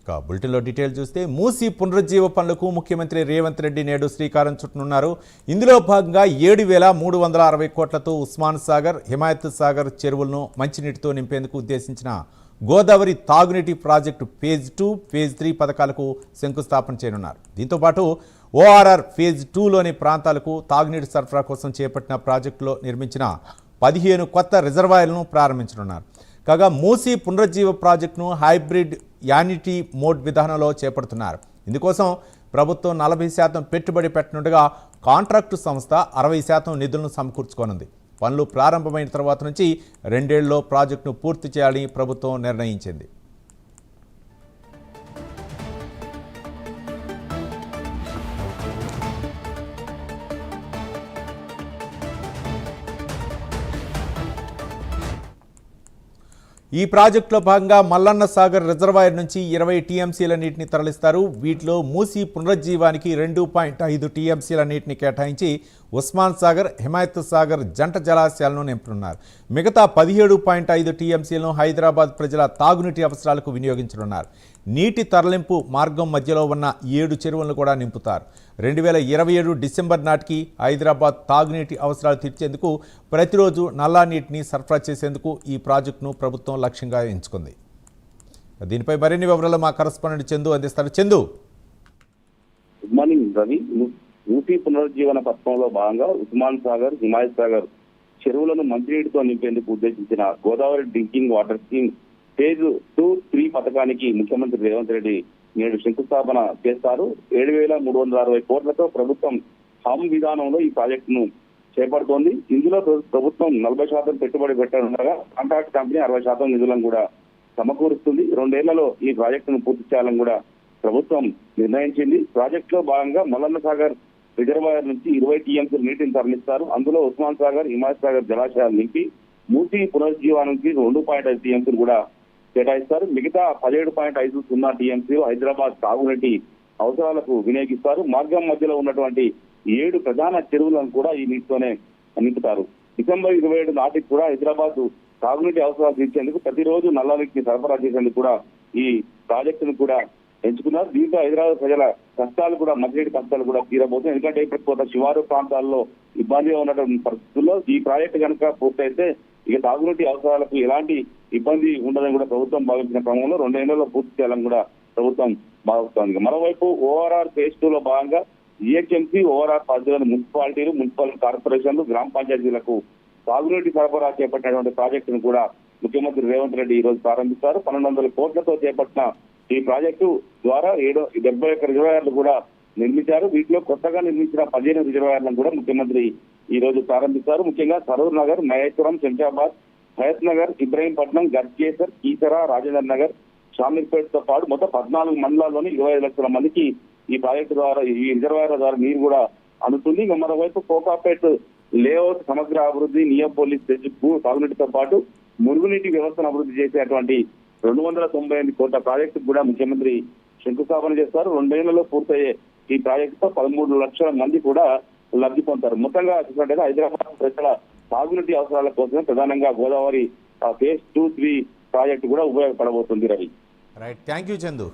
ఇక బులెటిన్లో డీటెయిల్ చూస్తే మూసి పునరుజ్జీవ పనులకు ముఖ్యమంత్రి రేవంత్ రెడ్డి నేడు శ్రీకారం చుట్టనున్నారు. ఇందులో భాగంగా ఏడు వేల మూడు వందల అరవై కోట్లతో ఉస్మాన్ సాగర్ హిమాయత్ సాగర్ చెరువులను మంచినీటితో నింపేందుకు ఉద్దేశించిన గోదావరి తాగునీటి project phase two phase three పథకాలకు శంకుస్థాపన చేయనున్నారు. దీంతోపాటు ఓఆర్ఆర్ ఫేజ్ టూలోని ప్రాంతాలకు తాగునీటి సరఫరా కోసం చేపట్టిన ప్రాజెక్టులో నిర్మించిన పదిహేను కొత్త రిజర్వాయర్లను ప్రారంభించనున్నారు. కాగా మూసీ పునరుజ్జీవ ప్రాజెక్టును హైబ్రిడ్ యానిటీ మోడ్ విధానంలో చేపడుతున్నారు. ఇందుకోసం ప్రభుత్వం నలభై శాతం పెట్టుబడి పెట్టనుండగా కాంట్రాక్టు సంస్థ అరవై శాతం నిధులను సమకూర్చుకోనుంది. పనులు ప్రారంభమైన తర్వాత నుంచి రెండేళ్ళలో ప్రాజెక్టును పూర్తి చేయాలని ప్రభుత్వం నిర్ణయించింది. ఈ ప్రాజెక్టులో భాగంగా మల్లన్న సాగర్ రిజర్వాయర్ నుంచి ఇరవై టీఎంసీల నీటిని తరలిస్తారు. వీటిలో మూసి పునరుజ్జీవానికి రెండు పాయింట్ ఐదు టీఎంసీల నీటిని కేటాయించి ఉస్మాన్ సాగర్ హిమాయత్ సాగర్ జంట జలాశయాలను నింపనున్నారు మిగతా పదిహేడు పాయింట్ ఐదు టీఎంసీలను హైదరాబాద్ ప్రజల తాగునీటి అవసరాలకు వినియోగించనున్నారు. నీటి తరలింపు మార్గం మధ్యలో ఉన్న ఏడు చెరువులను కూడా నింపుతారు. రెండు వేల ఇరవై ఏడు డిసెంబర్ నాటికి హైదరాబాద్ తాగునీటి అవసరాలు తీర్చేందుకు ప్రతిరోజు నల్లా నీటిని సరఫరా చేసేందుకు ఈ ప్రాజెక్టును ప్రభుత్వం లక్ష్యంగా ఎంచుకుంది. దీనిపై మరిన్ని వివరాలు మా కరస్పాండెంట్ చందు అందిస్తారు. చందు! గుడ్ మార్నింగ్ రవి ఊపీ పునరుజ్జీవన పథకంలో భాగంగా ఉస్మాన్ సాగర్ హిమాయత్ సాగర్ చెరువులను మంచినీటితో నింపేందుకు ఉద్దేశించిన Godavari drinking water scheme phase two three పథకానికి ముఖ్యమంత్రి రేవంత్ రెడ్డి నేడు శంకుస్థాపన చేస్తారు. ఏడు వేల మూడు వందల అరవై కోట్లతో ప్రభుత్వం హమ్ విధానంలో ఈ ప్రాజెక్టును చేపడుతోంది. ఇందులో ప్ర- ప్రభుత్వం నలభై శాతం పెట్టుబడి పెట్టనుండగా కాంట్రాక్ట్ కంపెనీ అరవై శాతం నిధులను కూడా సమకూరుస్తుంది. రెండేళ్ళలో ఈ ప్రాజెక్టును పూర్తి చేయాలని కూడా ప్రభుత్వం నిర్ణయించింది. ప్రాజెక్టులో భాగంగా మల్లన్న సాగర్ రిజర్వాయర్ నుంచి ఇరవై టీఎంసీ నీటిని తరలిస్తారు. అందులో ఉస్మాన్ సాగర్ హిమాయత్ సాగర్ జలాశయాలు నింపి మూసి పునరుజ్జీవానికి రెండు పాయింట్ ఐదు టీఎంసీలు కూడా కేటాయిస్తారు. మిగతా పదిహేడు పాయింట్ ఐదు సున్నా టీఎంసీలు హైదరాబాద్ తాగునీటి అవసరాలకు వినియోగిస్తారు. మార్గం మధ్యలో ఉన్నటువంటి ఏడు ప్రధాన చెరువులను కూడా ఈ నీటితోనే నింపుతారు. డిసెంబర్ ఇరవై ఏడు నాటికి కూడా హైదరాబాద్ తాగునీటి అవసరాలు తీర్చేందుకు ప్రతిరోజు నల్ల నీటిని సరఫరా చేసేందుకు కూడా ఈ ప్రాజెక్టును కూడా ఎంచుకున్నారు. దీంతో హైదరాబాద్ ప్రజల కష్టాలు కూడా మంచినీటి కష్టాలు కూడా తీరబోతుంది ఎందుకంటే ఇప్పుడు కొంత శివారు ప్రాంతాల్లో ఇబ్బందిగా ఉన్నటువంటి పరిస్థితుల్లో ఈ ప్రాజెక్టు కనుక పూర్తయితే ఇక తాగునీటి అవసరాలకు ఎలాంటి ఇబ్బంది ఉండదని కూడా ప్రభుత్వం భావించిన క్రమంలో రెండేళ్ళలో పూర్తి చేయాలని కూడా ప్రభుత్వం భావిస్తోంది. మరోవైపు ఓఆర్ఆర్ ఫేజ్ టూ లో భాగంగా జిహెచ్ఎంసీ ఓఆర్ఆర్ పరిధిలోని మున్సిపాలిటీలు మున్సిపల్ కార్పొరేషన్లు గ్రామ పంచాయతీలకు తాగునీటి సరఫరా చేపట్టినటువంటి ప్రాజెక్టును కూడా ముఖ్యమంత్రి రేవంత్ రెడ్డి ఈ రోజు ప్రారంభిస్తారు. పన్నెండు వందల కోట్లతో చేపట్టిన ఈ ప్రాజెక్టు ద్వారా ఏడు డెబ్బై ఒక్క రిజర్వాయర్లు కూడా నిర్మించారు. వీటిలో కొత్తగా నిర్మించిన పదిహేను రిజర్వాయర్లను కూడా ముఖ్యమంత్రి ఈ రోజు ప్రారంభిస్తారు. ముఖ్యంగా సరూర్ నగర్ మహేశ్వరం శంషాబాద్ హయత్ నగర్ ఇబ్రహీంపట్నం గర్కేసర్ కీసరా రాజేంద్ర నగర్ షామీర్పేటతో పాటు మొత్తం పద్నాలుగు మండలాల్లోని ఇరవై ఐదు లక్షల మందికి ఈ ప్రాజెక్టు ద్వారా ఈ రిజర్వాయర్ల ద్వారా నీరు కూడా అందుతుంది. ఇక మరోవైపు కోకాపేట్ లేఅవుట్ సమగ్ర అభివృద్ధి నియోపోలిస్ తెచ్చుకు తాగునీటితో పాటు మురుగునీటి వ్యవస్థను అభివృద్ధి చేసేటువంటి రెండు వందల తొంభై ఎనిమిది కోట్ల ప్రాజెక్టు కూడా ముఖ్యమంత్రి శంకుస్థాపన చేస్తారు. రెండేళ్ళలో పూర్తయ్యే ఈ ప్రాజెక్టుతో పదమూడు లక్షల మంది కూడా లబ్ధి పొందుతారు. మొత్తంగా చూసినట్టయితే హైదరాబాద్ ప్రజల తాగునీటి అవసరాల కోసమే ప్రధానంగా Godavari phase two three project కూడా ఉపయోగపడబోతుంది Ravi. Right thank you Chandu